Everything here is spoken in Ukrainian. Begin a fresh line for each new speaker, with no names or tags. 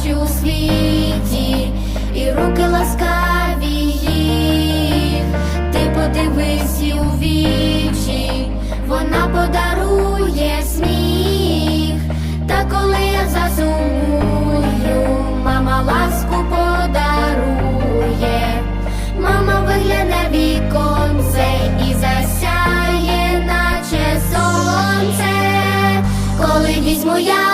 найкращі у світі, і руки ласкаві їх, ти подивись її у вічі, вона подарує сміх, та коли я засумую, мама ласку подарує, мама вигляне віконце і засяє, наче сонце, коли візьму я.